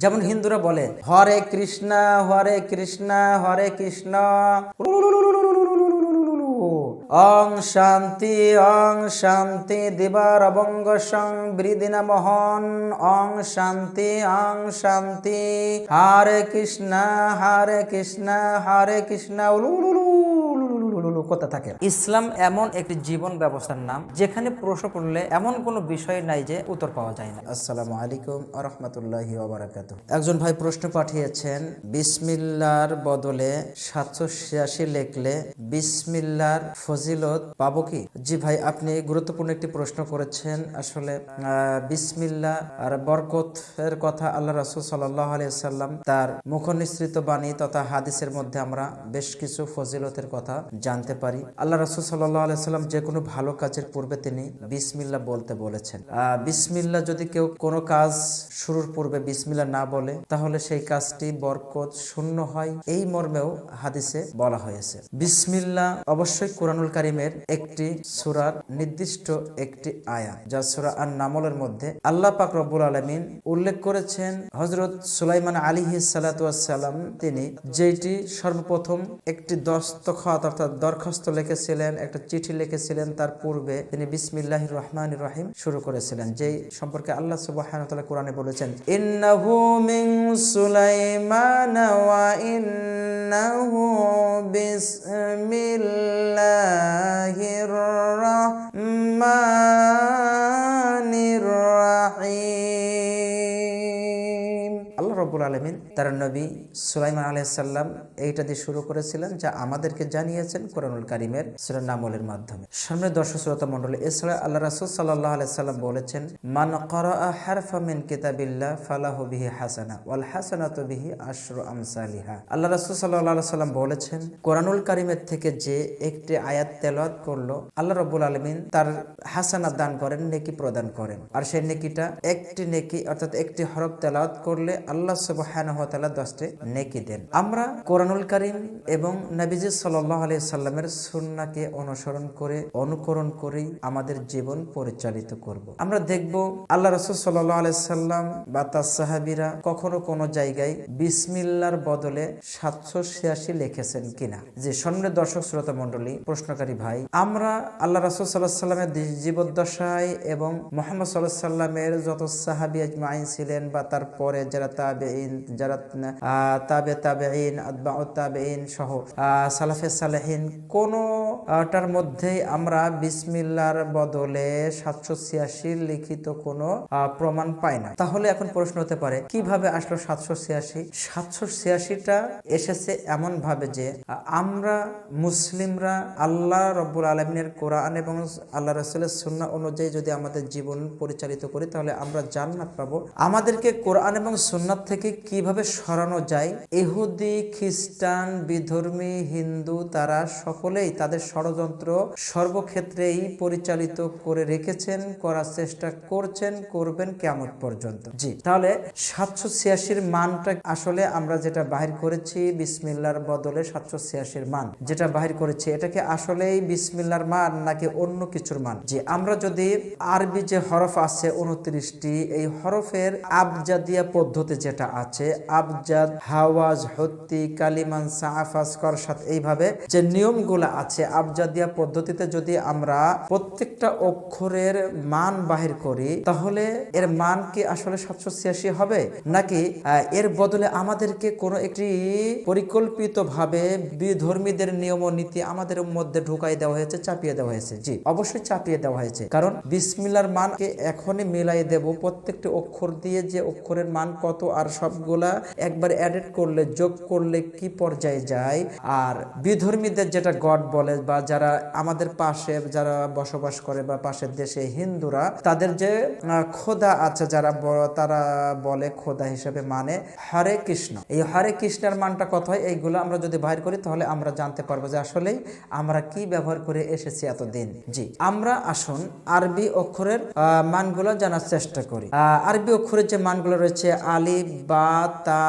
যেমন হিন্দুরা বলে, হরে কৃষ্ণ হরে কৃষ্ণ হরে কৃষ্ণ। অং শান্তি অং শান্তি দিবার অবঙ্গ সংবৃদিনা মোহন অং শান্তি অং শান্তি। হরে কৃষ্ণ হরে কৃষ্ণ হরে কৃষ্ণ। কথা থাকে ইসলাম এমন একটি জীবন ব্যবস্থার নাম, যেখানে প্রশ্ন করলে এমন কোনো বিষয় নাই যে উত্তর পাওয়া যায় না। আসসালামু আলাইকুম আরহামতুল্লাহি ওবরাকাত একজন ভাই প্রশ্ন পাঠিয়েছেন, বিসমিল্লার বদলে সাতশো ছিয়াশি লেখলে বিসমিল্লার ফজিলত পাবো কি? জি ভাই, আপনি গুরুত্বপূর্ণ একটি প্রশ্ন করেছেন। আসলে বিসমিল্লা আর বরকত এর কথা আল্লাহ রাসুল সাল্লাহ আলিয়াল্লাম তার মুখনিসৃত বাণী তথা হাদিসের মধ্যে আমরা বেশ কিছু ফজিলতের কথা জানতে পারি। আল্লাহ রাসুল সাল্লাহ আলিয়াল্লাম যে কোনো ভালো কাজের পূর্বে তিনি বিসমিল্লা বলতে বলেছেন। বিসমিল্লা যদি কেউ কোনো কাজ শুরুর পূর্বে বিসমিল্লা না বলে, তাহলে সেই কাজটি বরকত শূন্য হয়। এই মর্মেও হাদিসে বলা হয়েছে। বিসমিল্লা অবশ্যই কোরআনুল কারিমের একটি সুরার নির্দিষ্ট একটি আয়া যা সুরা আর নামলের মধ্যে আল্লাহ পাক রব্বুল আলমিন উল্লেখ করেছেন হজরত সুলাইমান আলী সালাম তিনি যেটি সর্বপ্রথম একটি দস্তখত অর্থাৎ দরখাস্ত লিখেছিলেন, একটা চিঠি লিখেছিলেন, তার পূর্বে তিনি বিসমিল্লাহ রহমান রহিম শুরু করেছিলেন, যেই সম্পর্কে আল্লাহ সুবাহ কোরআনে বলেছেন আল্লাহ রব্বুল তার নবী সুলাইমান আলাইসাল্লাম এইটা দিয়ে শুরু করেছিলেন যা আমাদেরকে জানিয়েছেন কোরআনুল কারিমের সুরা নামলের মাধ্যমে। সামনে দর্শক শ্রোতা মন্ডলী এছাড়া আল্লাহ রাসুল সাল্লাহ আলাইসাল্লাম বলেছেন, মান করা হারফা মিন কিতাবিল্লাহ ফালাহু বিহি হাসানা ওয়াল হাসানাতু বিহি আশরু আমসালিহা। আল্লাহ রাসুল সাল্লাহ সাল্লাম বলেছেন, কোরআনুল কারিমের থেকে যে একটি আয়াত তেলাওয়াত করল, আল্লাহ রব্বুল আলমিন তার হাসানা দান করেন, নেকি প্রদান করেন। আর সেই নেকিটা একটি নেকি অর্থাৎ একটি হরফ তেলাওয়াত করলে আল্লাহ সুবহানাহু ওয়া তাআলা দশটি নেকি দেন। আমরা কোরআনুল কারিম এবং নবীজি সাল্লাল্লাহু আলাইহি সাল্লামের সুন্নাহকে অনুসরণ করে, অনুকরণ করেই আমাদের জীবন পরিচালিত করব। আমরা দেখব আল্লাহ রাসূল সাল্লাল্লাহু আলাইহি সাল্লাম বা তার সাহাবীরা কখনো কোনো জায়গায় বিসমিল্লার বদলে সাতশো ছিয়াশি লিখেছেন কিনা। যে সম্মানিত দর্শক, শ্রোতা মণ্ডলী, প্রশ্নকারী ভাই, আমরা আল্লাহ রাসূল আলাইহি সাল্লামের জীবদ্দশায় এবং মোহাম্মদ আলাইহি সাল্লামের যত সাহাবী আজমাইন ছিলেন বা তারপরে যারা তাবেইন যারা তাবে তাবেইন আতবাউ তাবেইন সহ আহ, সালাফে সালেহিন কোনটার মধ্যেই আমরা বিসমিল্লার বদলে সাতশো ছিয়াশি লিখিত কোনো প্রমাণ পাই না। তাহলে এখন প্রশ্ন হতে পারে, কীভাবে আসলো সাতশো ছিয়াশি? সাতশো ছিয়াশিটা এসেছে এমন ভাবে যে আমরা মুসলিমরা আল্লাহ রব্বুল আলমিনের কোরআন এবং আল্লাহ রসুলের সুন্না অনুযায়ী যদি আমাদের জীবন পরিচালিত করি, তাহলে আমরা জান্নাত পাবো। আমাদেরকে কোরআন এবং সুন্নাত থেকে কীভাবে সরানো যায়? এহুদি, খ্রিস্টান, বিধর্মী, হিন্দু, তারা সকলেই তাদের ষড়যন্ত্র সর্বক্ষেত্রেই পরিচালিত করে রেখেছেন, করার চেষ্টা করছেন, করবেন কেমন পর্যন্ত। জি। তাহলে সাতশো ছিয়াশির মানটা আসলে আমরা যেটা বাহির করেছি বিসমিল্লার বদলে সাতশো ছিয়াশির মান। যেটা বাহির করেছি এটাকে আসলেই বিসমিল্লার মান নাকি অন্য কিছুর মান? জি, আমরা যদি আরবি যে হরফ আছে উনত্রিশটি, এই হরফের আবজাদিয়া পদ্ধতি যেটা আছে, আবজাদ, হাওয়াজ, হত্তি, কালিমান সাফাস করসাত এইভাবে যে নিয়মগুলো আছে আবজাদিয়া পদ্ধতিতে যদি আমরা প্রত্যেকটা অক্ষরের মান বাহির করি, তাহলে এর মান কি আসলে সাতশো ছিয়াশি হবে? নাকি এর বদলে আমাদেরকে কোনো একটি পরিকল্পিত ভাবে বিধর্মীদের নিয়ম নীতি আমাদের মধ্যে ঢুকাই দেওয়া হয়েছে, চাপিয়ে দেওয়া হয়েছে? জি, অবশ্যই চাপিয়ে দেওয়া হয়েছে। কারণ বিসমিল্লার মানকে এখনই মিলাই দেব, প্রত্যেকটি অক্ষর দিয়ে যে অক্ষরের মান কত আর সবগুলা একবার অ্যাডেড করলে, যোগ করলে কি পর্যায়ে যায়? আর বিধর্মীদের যেটা গড বলে বা যারা আমাদের পাশে, যারা বসবাস করে বা পাশের দেশে হিন্দুরা, তাদের যে খোদা আছে যারা তারা বলে খোদা হিসেবে মানে হরে কৃষ্ণ। এই হরে কৃষ্ণের মানটা কত হয়? এইগুলো আমরা যদি বাইর করি, তাহলে আমরা জানতে পারব যে আসলেই আমরা কি ব্যবহার করে এসেছি এতদিন। জি, আমরা আসুন আরবি অক্ষরের মানগুলো জানার চেষ্টা করি। আরবি অক্ষরের যে মানগুলো রয়েছে, আলিফ, বা, তা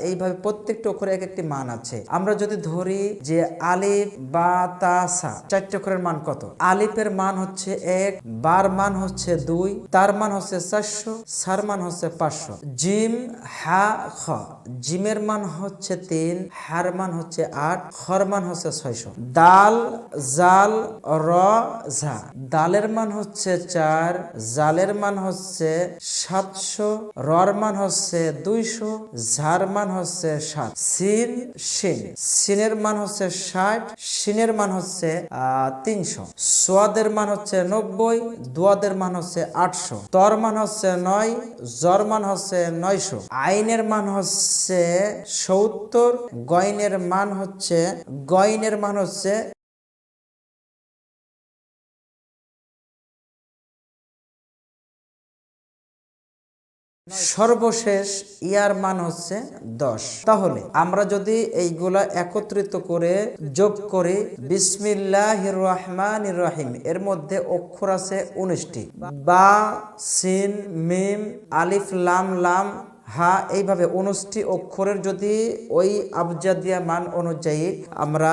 এইভাবে প্রত্যেকটা অক্ষরে এক একটি মান আছে। আমরা যদি ধরি যে আলিফ, বা, তা সালাসা চারটি মান কত আলিফের মান হচ্ছে এক বার মান হচ্ছে দুই তার মান হচ্ছে চারশো সার মান হচ্ছে পাঁচশো জিম হা খ জিমের মান হচ্ছে তিন হার মান হচ্ছে আট খর মান হচ্ছে ছয়শো দাল জাল র ঝা দালের মান হচ্ছে চার জালের মান হচ্ছে সাতশো রর মান হচ্ছে দুইশো ঝার মান হচ্ছে সাত সিন সিন সিনের মান হচ্ছে ষাট সিনের মান হচ্ছে তিনশো। সোয়াদের মান হচ্ছে নব্বই, দোয়াদের মান হচ্ছে আটশো। তর মান হচ্ছে নয়, জর মান হচ্ছে নয়শো। আইনের মান হচ্ছে সত্তর, গয়নের মান হচ্ছে, গয়নের মান হচ্ছে সর্বশেষ ইয়ার মান হচ্ছে দশ। তাহলে আমরা যদি এইগুলা একত্রিত করে যোগ করি বিসমিল্লাহ রহমান রহিম এর মধ্যে অক্ষর আছে উনিশটি। বা, সিন, মিম, আলিফ, লাম লাম হা, এইভাবে উনষ্টি অক্ষরের যদি ওই আবজাদিয়া মান অনুযায়ী আমরা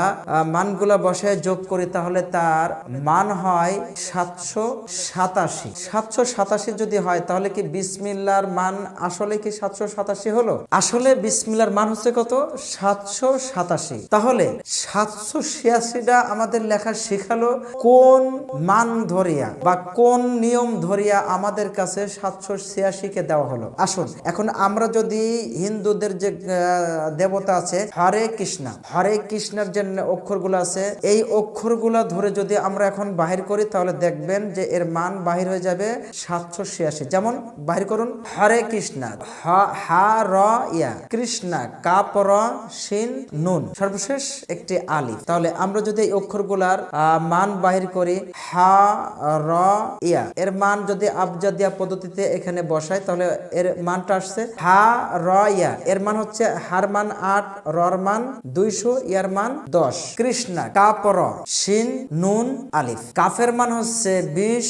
মানগুলা বসায় যোগ করি, তাহলে তার মান হয় সাতশো সাতাশি। সাতশো সাতাশি যদি হয়, তাহলে কি বিসমিল্লার মান আসলে কি সাতশো সাতাশি হলো? আসলে বিসমিল্লার মান হচ্ছে কত? সাতশো সাতাশি। তাহলে সাতশো ছিয়াশিটা আমাদের লেখা শেখালো কোন মান ধরিয়া বা কোন নিয়ম ধরিয়া আমাদের কাছে সাতশো ছিয়াশিকে দেওয়া হলো। আসুন, এখন আমরা যদি হিন্দুদের যে দেবতা আছে, হরে কৃষ্ণা, হরে কৃষ্ণের যে অক্ষরগুলো আছে, এই অক্ষরগুলো ধরে যদি আমরা এখন বাহির করি, তাহলে দেখবেন যে এর মান বাহির হয়ে যাবে সাতশো ছিয়াশি। যেমন, বাহির করুন, হরে কৃষ্ণা, হ- র, ইয়া, কৃষ্ণা কাপ র, সিন, নুন। সর্বশেষ একটি আলিফ। তাহলে আমরা যদি এই অক্ষরগুলার মান বাহির করি, হা, র, ইয়া, এর মান যদি আবজাদিয়া পদ্ধতিতে এখানে বসাই, তাহলে এর মানটা আসছে হা র এর মান হচ্ছে হার মান আট, রর মান দুইশো, ইয়ার মান দশ। কৃষ্ণা কাপ র সিন নুন, আলিফ। কাফের মান হচ্ছে বিশ,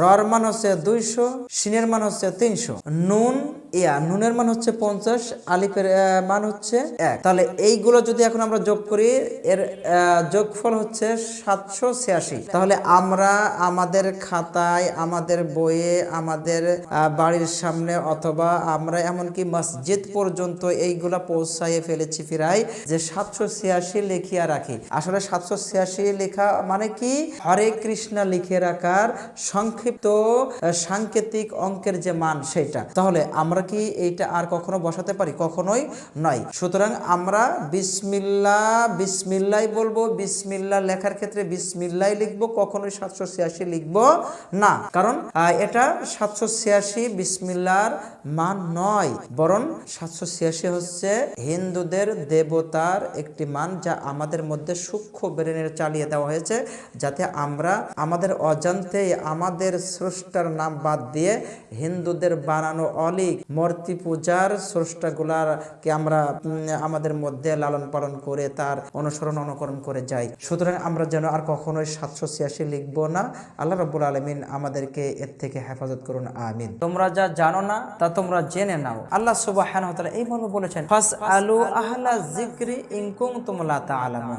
রর মান হচ্ছে দুইশো সিনের মান হচ্ছে তিনশো। নুন ইয়া, নুনের মান হচ্ছে পঞ্চাশ, আলিফের মান হচ্ছে এক। তাহলে এইগুলো যদি এখন আমরা যোগ করি, এর যোগফল হচ্ছে সাতশো ছিয়াশি। তাহলে আমরা আমাদের খাতায়, আমাদের বইয়ে, আমাদের বাড়ির সামনে অথবা আমরা এমনকি মসজিদ পর্যন্ত এইগুলা পৌঁছাইয়ে ফেলেছি ফিরাই, যে সাতশো ছিয়াশি লিখিয়া রাখি। আসলে সাতশো ছিয়াশি লেখা মানে কি? হরে কৃষ্ণ লিখে রাখার সংক্ষিপ্ত সাংকেতিক অঙ্কের যে মান সেটা। তাহলে আমরা কি এইটা আর কখনো বসাতে পারি? কখনোই নয়। সুতরাং আমরা বিসমিল্লা, বিসমিল্লাই বলব, বিসমিল্লা লেখার ক্ষেত্রে বিসমিল্লাই লিখব, কখনোই সাতশো ছিয়াশি লিখব না। কারণ এটা সাতশো ছিয়াশি বিসমিল্লার মান নয়। বরং সাতশো ছিয়াশি হচ্ছে হিন্দুদের দেবতার একটি মান যা আমাদের মধ্যে সূক্ষ্ম ব্রেনের চালিয়ে দেওয়া হয়েছে, যাতে আমরা আমাদের অজান্তে আমাদের স্রষ্টার নাম বাদ দিয়ে হিন্দুদের বানানো অলিক মূর্তি পূজার স্রষ্টাগুলারকে আমরা আমাদের মধ্যে লালন পালন করে তার অনুসরণ অনুকরণ করে যাই। সুতরাং আমরা যেন আর কখনোই সাতশো ছিয়াশি লিখব না। আল্লাহ রব্বুল আলমিন আমাদেরকে এর থেকে হেফাজত করুন, আমিন। তোমরা যা জানো না, তা তোমরা জেনে নাও। আল্লাহ সুবাহ এই মর্মে বলেছেন ফাস আলু আহলা জিক্রি ইনকুম তোমলা তা আলামুন